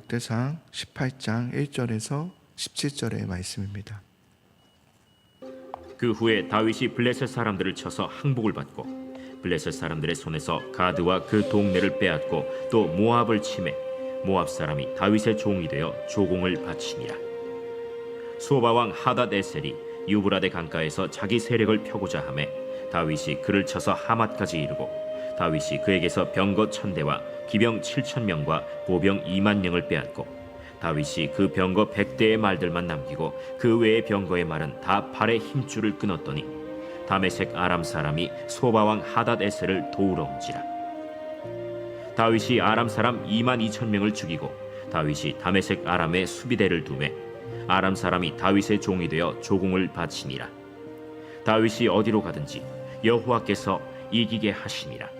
역대상 18장 1절에서 17절의 말씀입니다. 그 후에 다윗이 블레셋 사람들을 쳐서 항복을 받고 블레셋 사람들의 손에서 가드와 그 동네를 빼앗고 또 모압을 침해 모압 사람이 다윗의 종이 되어 조공을 바치니라 소바 왕 하닷 에셀이 유브라데 강가에서 자기 세력을 펴고자 하매 다윗이 그를 쳐서 하맛까지 이르고 다윗이 그에게서 병거 천대와 기병 칠천 명과 보병 이만 명을 빼앗고 다윗이 그 병거 백대의 말들만 남기고 그 외의 병거의 말은 다 팔의 힘줄을 끊었더니 다메섹 아람 사람이 소바왕 하닷 에셀을 도우러 온지라. 다윗이 아람 사람 2만 2천 명을 죽이고 다윗이 다메섹 아람의 수비대를 두매 아람 사람이 다윗의 종이 되어 조공을 바치니라. 다윗이 어디로 가든지 여호와께서 이기게 하시니라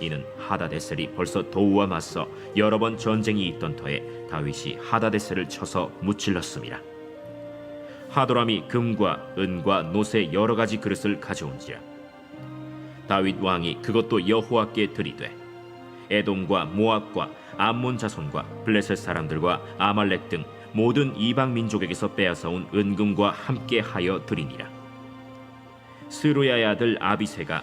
이는 하다데셀이 벌써 도우와 맞서 여러 번 전쟁이 있던 터에 다윗이 하다데셀을 쳐서 무찔렀음이라. 하도람이 금과 은과 놋의 여러 가지 그릇을 가져온지라. 다윗 왕이 그것도 여호와께 드리되 에돔과 모압과 암몬 자손과 블레셋 사람들과 아말렉 등 모든 이방 민족에게서 빼앗아 온 은금과 함께 하여 드리니라. 스루야의 아들 아비세가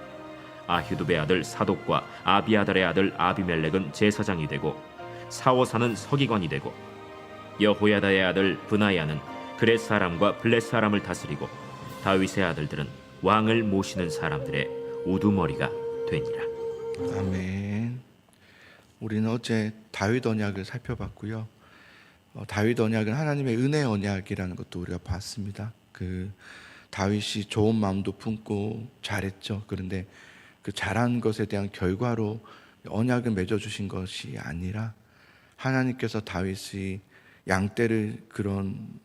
아휴두베 아들 사독과 아비아달의 아들 아비멜렉은 제사장이 되고 사오사는 서기관이 되고 여호야다의 아들 브나야는 그렛 사람과 블렛 사람을 다스리고 다윗의 아들들은 왕을 모시는 사람들의 우두머리가 되니라. 아멘. 우리는 어제 다윗 언약을 살펴봤고요. 어, 다윗 언약은 하나님의 은혜 언약이라는 것도 우리가 봤습니다. 그 다윗이 좋은 마음도 품고 잘했죠. 그런데 그 잘한 것에 대한 결과로 언약을 맺어 주신 것이 아니라 하나님께서 다윗이 양떼를 그런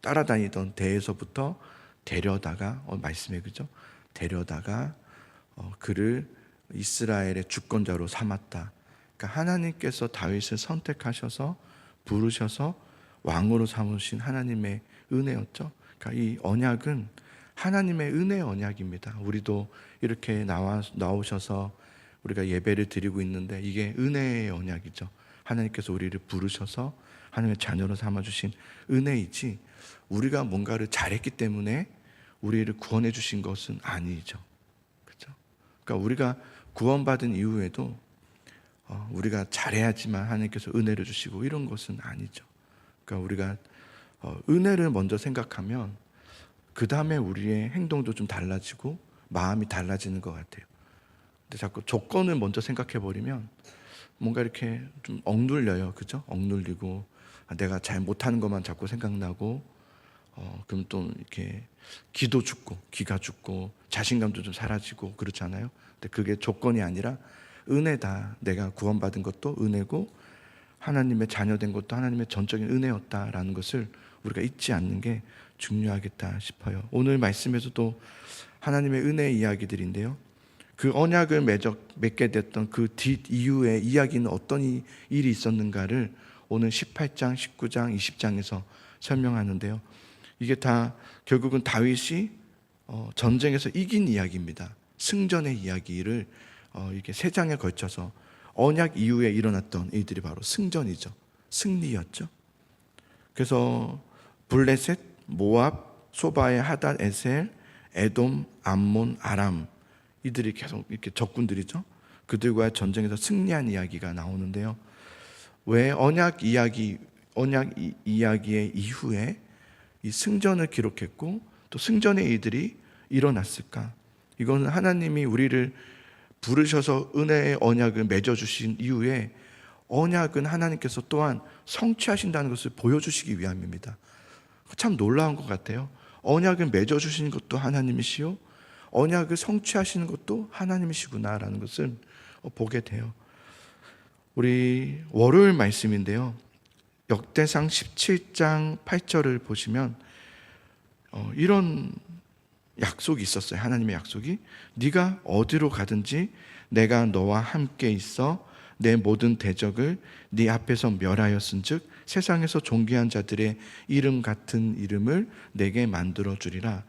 따라다니던 데에서부터 데려다가 어, 말씀에 그죠? 데려다가 어, 그를 이스라엘의 주권자로 삼았다. 그러니까 하나님께서 다윗을 선택하셔서 부르셔서 왕으로 삼으신 하나님의 은혜였죠. 그러니까 이 언약은 하나님의 은혜 언약입니다. 우리도 이렇게 나와 나오셔서 우리가 예배를 드리고 있는데 이게 은혜의 언약이죠. 하나님께서 우리를 부르셔서 하나님의 자녀로 삼아 주신 은혜이지 우리가 뭔가를 잘했기 때문에 우리를 구원해 주신 것은 아니죠. 그렇죠? 그러니까 우리가 구원받은 이후에도 어, 우리가 잘해야지만 하나님께서 은혜를 주시고 이런 것은 아니죠. 그러니까 우리가 어, 은혜를 먼저 생각하면 그 다음에 우리의 행동도 좀 달라지고 마음이 달라지는 것 같아요. 근데 자꾸 조건을 먼저 생각해 버리면 뭔가 이렇게 좀 억눌려요, 그죠? 억눌리고 아, 내가 잘 못하는 것만 자꾸 생각나고 어, 그럼 또 이렇게 기도 죽고 기가 죽고 자신감도 좀 사라지고 그렇잖아요. 근데 그게 조건이 아니라 은혜다. 내가 구원받은 것도 은혜고 하나님의 자녀된 것도 하나님의 전적인 은혜였다라는 것을 우리가 잊지 않는 게 중요하겠다 싶어요. 오늘 말씀에서도 하나님의 은혜 이야기들인데요. 그 언약을 맺어, 맺게 됐던 그뒤 이후의 이야기는 어떤 이- 일이 있었는가를 오늘 18장, 19장, 20장에서 설명하는데요. 이게 다 결국은 다윗이 어, 전쟁에서 이긴 이야기입니다. 승전의 이야기를 어, 이게 세 장에 걸쳐서 언약 이후에 일어났던 일들이 바로 승전이죠. 승리였죠. 그래서 블레셋, 모압, 소바의 하닷 에셀, 에돔, 암몬, 아람 이들이 계속 이렇게 적군들이죠. 그들과의 전쟁에서 승리한 이야기가 나오는데요. 왜 언약 이야기 언약 이, 이야기의 이후에 이 승전을 기록했고 또 승전의 일들이 일어났을까? 이거는 하나님이 우리를 부르셔서 은혜의 언약을 맺어 주신 이후에 언약은 하나님께서 또한 성취하신다는 것을 보여주시기 위함입니다. 참 놀라운 것 같아요. 언약을 맺어 주시는 것도 하나님이시요, 언약을 성취하시는 것도 하나님이시구나라는 것을 보게 돼요. 우리 월요일 말씀인데요. 역대상 17장 8절을 보시면 어, 이런 약속이 있었어요. 하나님의 약속이 네가 어디로 가든지 내가 너와 함께 있어 내 모든 대적을 네 앞에서 멸하였은즉 세상에서 존귀한 자들의 이름 같은 이름을 내게 만들어 주리라.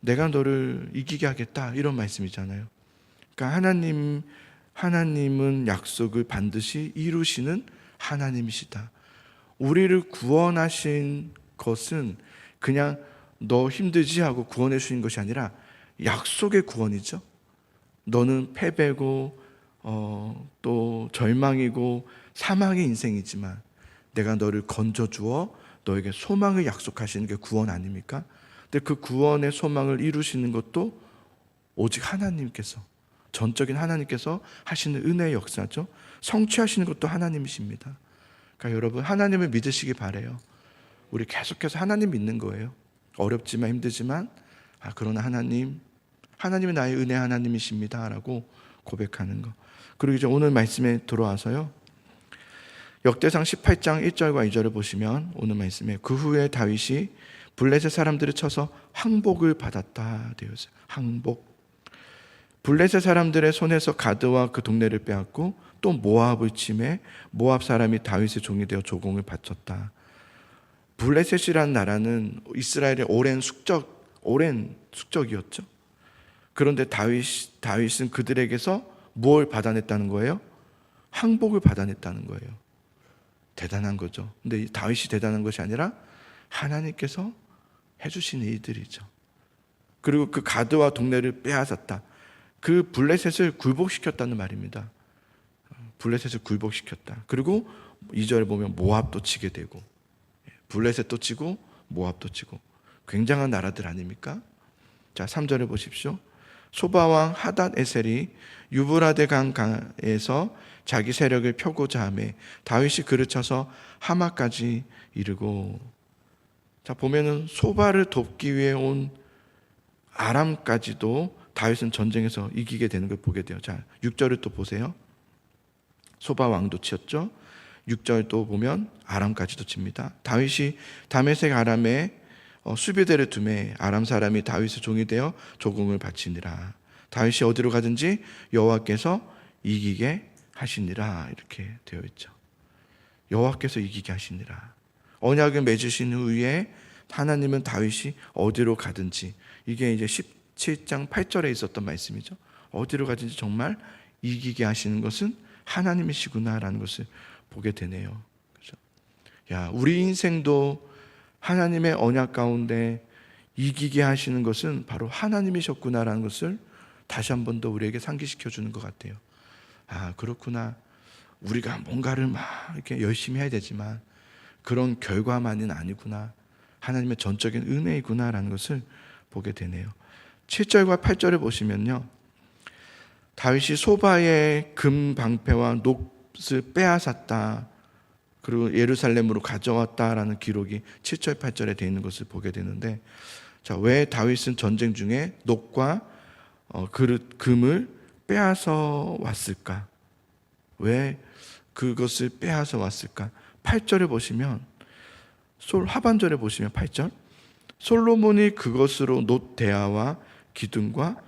내가 너를 이기게 하겠다 이런 말씀이잖아요. 그러니까 하나님 하나님은 약속을 반드시 이루시는 하나님이시다. 우리를 구원하신 것은 그냥 너 힘들지 하고 구원해 주신 것이 아니라 약속의 구원이죠. 너는 패배고 어, 또 절망이고 사망의 인생이지만 내가 너를 건져 주어 너에게 소망을 약속하시는 게 구원 아닙니까? 근데 그 구원의 소망을 이루시는 것도 오직 하나님께서 전적인 하나님께서 하시는 은혜의 역사죠. 성취하시는 것도 하나님이십니다. 그러니까 여러분 하나님을 믿으시기 바래요. 우리 계속해서 하나님 믿는 거예요. 어렵지만 힘들지만 아 그러나 하나님 하나님이 나의 은혜 하나님이십니다라고 고백하는 거. 그리고 이제 오늘 말씀에 들어와서요. 역대상 18장 1절과 2절을 보시면 오늘 말씀에 그 후에 다윗이 블레셋 사람들을 쳐서 항복을 받았다 되어 있어요. 항복. 블레셋 사람들의 손에서 가드와 그 동네를 빼앗고 또 모압을 침해 모압 사람이 다윗의 종이 되어 조공을 바쳤다. 블레셋이라는 나라는 이스라엘의 오랜 숙적 오랜 숙적이었죠. 그런데 다윗 다윗은 그들에게서 뭘 받아냈다는 거예요? 항복을 받아냈다는 거예요. 대단한 거죠. 근데 이 다윗이 대단한 것이 아니라 하나님께서 해주신 일들이죠. 그리고 그 가드와 동네를 빼앗았다. 그 블레셋을 굴복시켰다는 말입니다. 블레셋을 굴복시켰다. 그리고 2절에 보면 모압도 치게 되고 블레셋도 치고 모압도 치고 굉장한 나라들 아닙니까? 자, 3절에 보십시오. 소바왕 하닷 에셀이 유브라데 강에서 자기 세력을 펴고자 하매 다윗이 그를 쳐서 하마까지 이르고 자 보면은 소바를 돕기 위해 온 아람까지도 다윗은 전쟁에서 이기게 되는 걸 보게 돼요. 자, 6절을 또 보세요. 소바 왕도 치었죠. 6절 또 보면 아람까지도 칩니다. 다윗이 다메섹 아람에 어, 수비대를 두매 아람 사람이 다윗의 종이 되어 조공을 바치니라. 다윗이 어디로 가든지 여호와께서 이기게 하시니라 이렇게 되어 있죠. 여호와께서 이기게 하시니라. 언약을 맺으신 후에 하나님은 다윗이 어디로 가든지 이게 이제 17장 8절에 있었던 말씀이죠. 어디로 가든지 정말 이기게 하시는 것은 하나님이시구나라는 것을 보게 되네요. 그죠? 야, 우리 인생도 하나님의 언약 가운데 이기게 하시는 것은 바로 하나님이셨구나라는 것을 다시 한 번 더 우리에게 상기시켜 주는 것 같아요. 아, 그렇구나. 우리가 뭔가를 막 이렇게 열심히 해야 되지만 그런 결과만은 아니구나. 하나님의 전적인 은혜이구나라는 것을 보게 되네요. 7절과 8절을 보시면요. 다윗이 소바의 금 방패와 녹을 빼앗았다. 그리고 예루살렘으로 가져왔다라는 기록이 7절 8절에 되어 있는 것을 보게 되는데 자, 왜 다윗은 전쟁 중에 녹과 어, 그릇 금을 빼앗아 왔을까? 왜 그것을 빼앗아 왔을까? 8절에 보시면 솔 하반절에 보시면 8절 솔로몬이 그것으로 놋 대야와 기둥과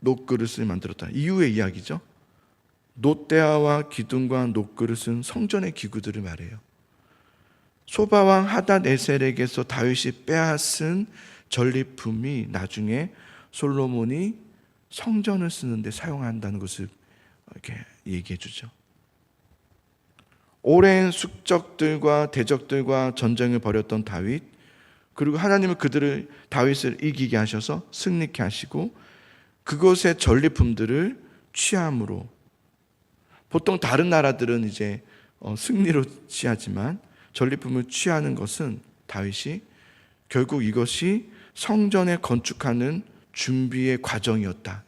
놋 그릇을 만들었다. 이후의 이야기죠. 놋 대야와 기둥과 놋 그릇은 성전의 기구들을 말해요. 소바왕 하닷 에셀에게서 다윗이 빼앗은 전리품이 나중에 솔로몬이 성전을 쓰는데 사용한다는 것을 이렇게 얘기해 주죠. 오랜 숙적들과 대적들과 전쟁을 벌였던 다윗 그리고 하나님은 그들을 다윗을 이기게 하셔서 승리케 하시고 그것의 전리품들을 취함으로 보통 다른 나라들은 이제 어, 승리로 취하지만 전리품을 취하는 것은 다윗이 결국 이것이 성전에 건축하는 준비의 과정이었다.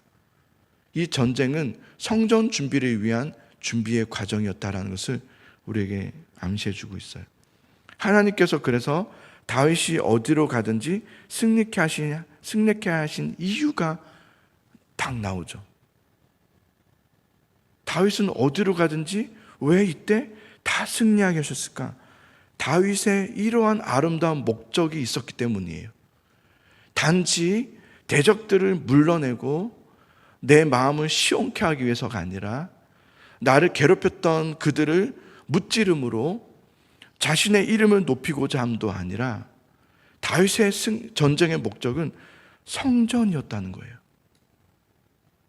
이 전쟁은 성전 준비를 위한 준비의 과정이었다라는 것을 우리에게 암시해 주고 있어요. 하나님께서 그래서 다윗이 어디로 가든지 승리케 하신 승리케 하신 이유가 딱 나오죠. 다윗은 어디로 가든지 왜 이때 다 승리하게 하셨을까? 다윗의 이러한 아름다운 목적이 있었기 때문이에요. 단지 대적들을 물러내고 내 마음을 시원케 하기 위해서가 아니라 나를 괴롭혔던 그들을 무찌름으로 자신의 이름을 높이고자 함도 아니라 다윗의 승, 전쟁의 목적은 성전이었다는 거예요.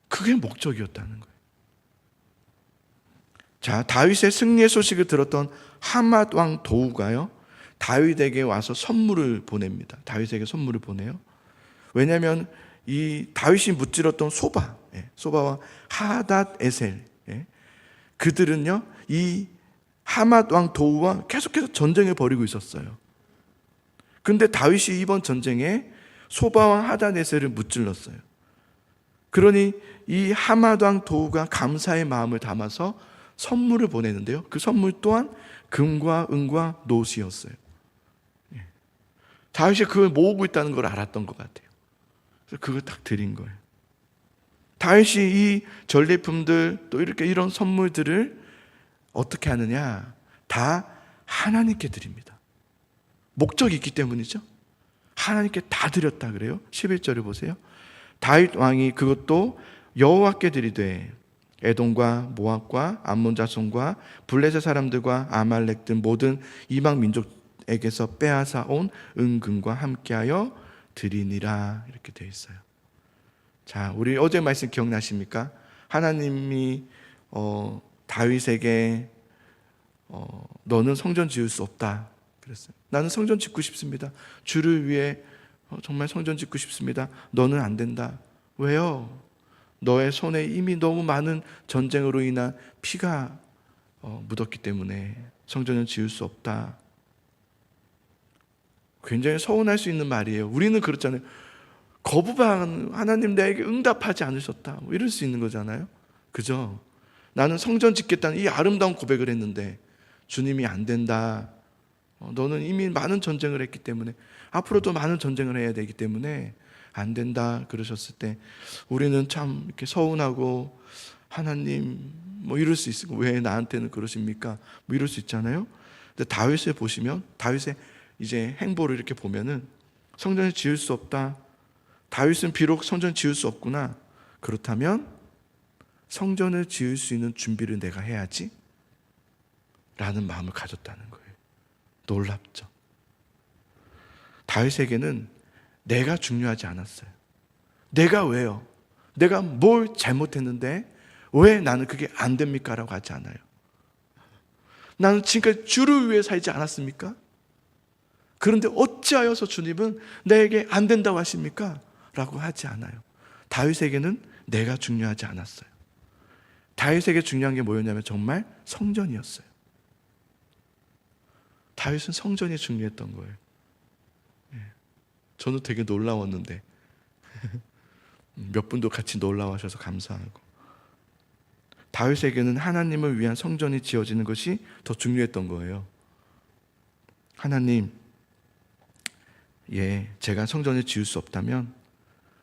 그게 목적이었다는 거예요. 자, 다윗의 승리의 소식을 들었던 하맛 왕 도우가요. 다윗에게 와서 선물을 보냅니다. 다윗에게 선물을 보내요. 왜냐하면 이 다윗이 무찔렀던 소바, 예, 소바와 하닷 에셀, 예, 그들은요 이 하맛 왕 도우와 계속해서 전쟁을 벌이고 있었어요. 근데 다윗이 이번 전쟁에 소바 왕 하닷 에셀을 무찔렀어요. 그러니 이 하맛 왕 도우가 감사의 마음을 담아서 선물을 보내는데요. 그 선물 또한 금과 은과 노시였어요. 예. 다윗이 그걸 모으고 있다는 걸 알았던 것 같아요. 그래서 그걸 딱 드린 거예요. 다윗이 이 전리품들 또 이렇게 이런 선물들을 어떻게 하느냐? 다 하나님께 드립니다. 목적이 있기 때문이죠. 하나님께 다 드렸다 그래요. 11절을 보세요. 다윗 왕이 그것도 여호와께 드리되 에돔과 모압과 암몬 자손과 블레셋 사람들과 아말렉 등 모든 이방 민족에게서 빼앗아 온 은금과 함께하여 드리니라 이렇게 되어 있어요. 자, 우리 어제 말씀 기억나십니까? 하나님이 어, 다윗에게 어, 너는 성전 지을 수 없다 그랬어요. 나는 성전 짓고 싶습니다. 주를 위해 어, 정말 성전 짓고 싶습니다. 너는 안 된다. 왜요? 너의 손에 이미 너무 많은 전쟁으로 인한 피가 어, 묻었기 때문에 성전을 지을 수 없다. 굉장히 서운할 수 있는 말이에요. 우리는 그렇잖아요. 거부반 하나님 나에게 응답하지 않으셨다. 뭐 이럴 수 있는 거잖아요. 그죠? 나는 성전 짓겠다는 이 아름다운 고백을 했는데 주님이 안 된다. 어, 너는 이미 많은 전쟁을 했기 때문에 앞으로도 많은 전쟁을 해야 되기 때문에 안 된다 그러셨을 때 우리는 참 이렇게 서운하고 하나님 뭐 이럴 수 있고 왜 나한테는 그러십니까? 뭐 이럴 수 있잖아요. 근데 다윗을 보시면 다윗의 이제 행보를 이렇게 보면은 성전을 지을 수 없다. 다윗은 비록 성전 지을 수 없구나. 그렇다면 성전을 지을 수 있는 준비를 내가 해야지. 라는 마음을 가졌다는 거예요. 놀랍죠. 다윗에게는 내가 중요하지 않았어요. 내가 왜요? 내가 뭘 잘못했는데 왜 나는 그게 안 됩니까? 라고 하지 않아요. 나는 지금까지 주를 위해 살지 않았습니까? 그런데 어찌하여서 주님은 내게 안 된다고 하십니까? 라고 하지 않아요. 다윗에게는 내가 중요하지 않았어요. 다윗에게 중요한 게 뭐였냐면 정말 성전이었어요. 다윗은 성전이 중요했던 거예요. 예. 저는 되게 놀라웠는데 몇 분도 같이 놀라워하셔서 감사하고 다윗에게는 하나님을 위한 성전이 지어지는 것이 더 중요했던 거예요. 하나님, 예, 제가 성전을 지을 수 없다면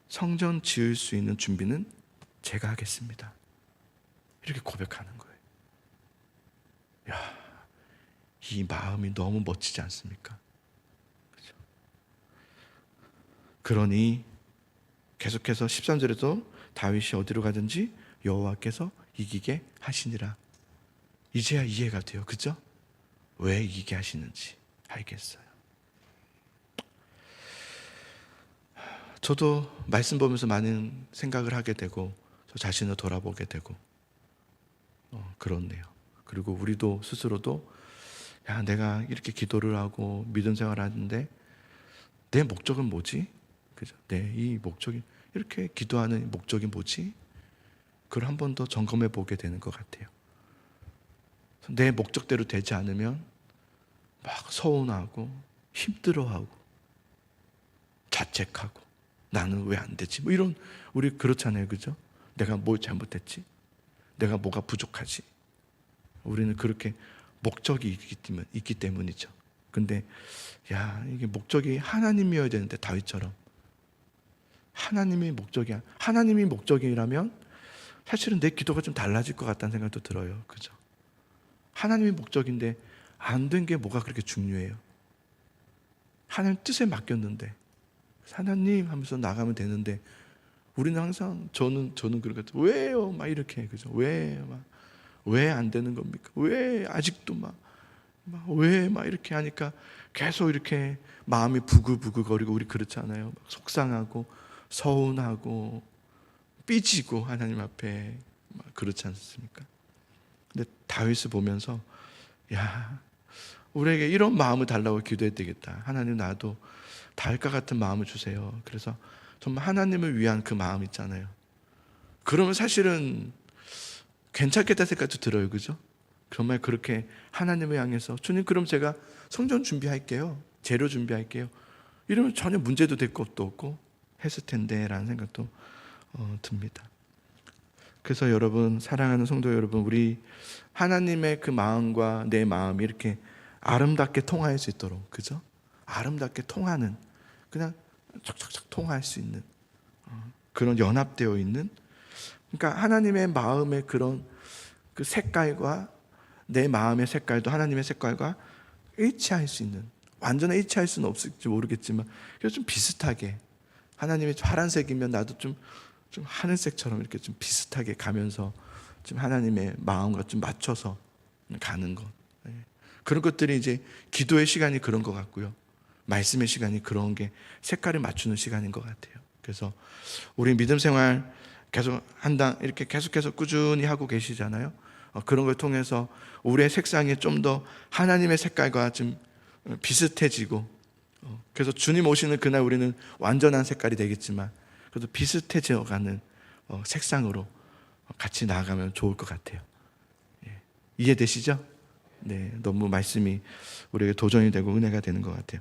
성전 지을 수 있는 준비는 제가 하겠습니다. 이렇게 고백하는 거예요. 야, 이 마음이 너무 멋지지 않습니까? 그죠? 그러니 계속해서 13절에도 다윗이 어디로 가든지 여호와께서 이기게 하시니라. 이제야 이해가 돼요. 그죠? 왜 이기게 하시는지 알겠어요. 저도 말씀 보면서 많은 생각을 하게 되고 저 자신을 돌아보게 되고 어, 그렇네요. 그리고 우리도 스스로도 야 내가 이렇게 기도를 하고 믿음 생활을 하는데 내 목적은 뭐지? 그죠? 내이 목적이 이렇게 기도하는 목적이 뭐지? 그걸 한 번 더 점검해 보게 되는 것 같아요. 내 목적대로 되지 않으면 막 서운하고 힘들어하고 자책하고 나는 왜 안 되지? 뭐 이런 우리 그렇잖아요, 그죠? 내가 뭘 잘못했지? 내가 뭐가 부족하지? 우리는 그렇게 목적이 있기, 때문, 때문이죠. 근데 야 이게 목적이 하나님이어야 되는데 다윗처럼 하나님이 목적이야. 하나님이 목적이라면 사실은 내 기도가 좀 달라질 것 같다는 생각도 들어요. 그죠? 하나님이 목적인데 안 된 게 뭐가 그렇게 중요해요? 하나님 뜻에 맡겼는데 하나님 하면서 나가면 되는데 우리는 항상 저는 저는 같아요. 왜요? 막 이렇게 그죠? 왜 막 왜 안 되는 겁니까? 왜 아직도 막왜막 이렇게 하니까 계속 이렇게 마음이 부글부글 거리고 우리 그렇잖아요. 막 속상하고 서운하고 삐지고 하나님 앞에 막 그렇지 않습니까? 근데 다윗을 보면서 야 우리에게 이런 마음을 달라고 기도해야 되겠다. 하나님 나도 다윗과 같은 마음을 주세요. 그래서 정말 하나님을 위한 그 마음 있잖아요. 그러면 사실은 괜찮겠다 생각도 들어요. 그죠? 정말 그렇게 하나님을 향해서 주님 그럼 제가 성전 준비할게요. 재료 준비할게요. 이러면 전혀 문제도 될 것도 없고 했을 텐데라는 생각도 어, 듭니다. 그래서 여러분 사랑하는 성도 여러분 우리 하나님의 그 마음과 내 마음이 이렇게 아름답게 통할 수 있도록 그죠? 아름답게 통하는 그냥 척척척 통할 수 있는 어, 그런 연합되어 있는 그러니까 하나님의 마음의 그런 그 색깔과 내 마음의 색깔도 하나님의 색깔과 일치할 수 있는 완전히 일치할 수는 없을지 모르겠지만 그래서 좀 비슷하게 하나님이 파란색이면 나도 좀, 좀 하늘색처럼 이렇게 좀 비슷하게 가면서 좀 하나님의 마음과 좀 맞춰서 가는 것 예. 그런 것들이 이제 기도의 시간이 그런 것 같고요 말씀의 시간이 그런 게 색깔을 맞추는 시간인 것 같아요 그래서 우리 믿음 생활 계속 한다 이렇게 계속해서 꾸준히 하고 계시잖아요 어, 그런 걸 통해서 우리의 색상이 좀 더 하나님의 색깔과 좀 비슷해지고 어, 그래서 주님 오시는 그날 우리는 완전한 색깔이 되겠지만 그래도 비슷해져가는 어, 색상으로 같이 나아가면 좋을 것 같아요. 예. 이해되시죠? 네, 너무 말씀이 우리에게 도전이 되고 은혜가 되는 것 같아요.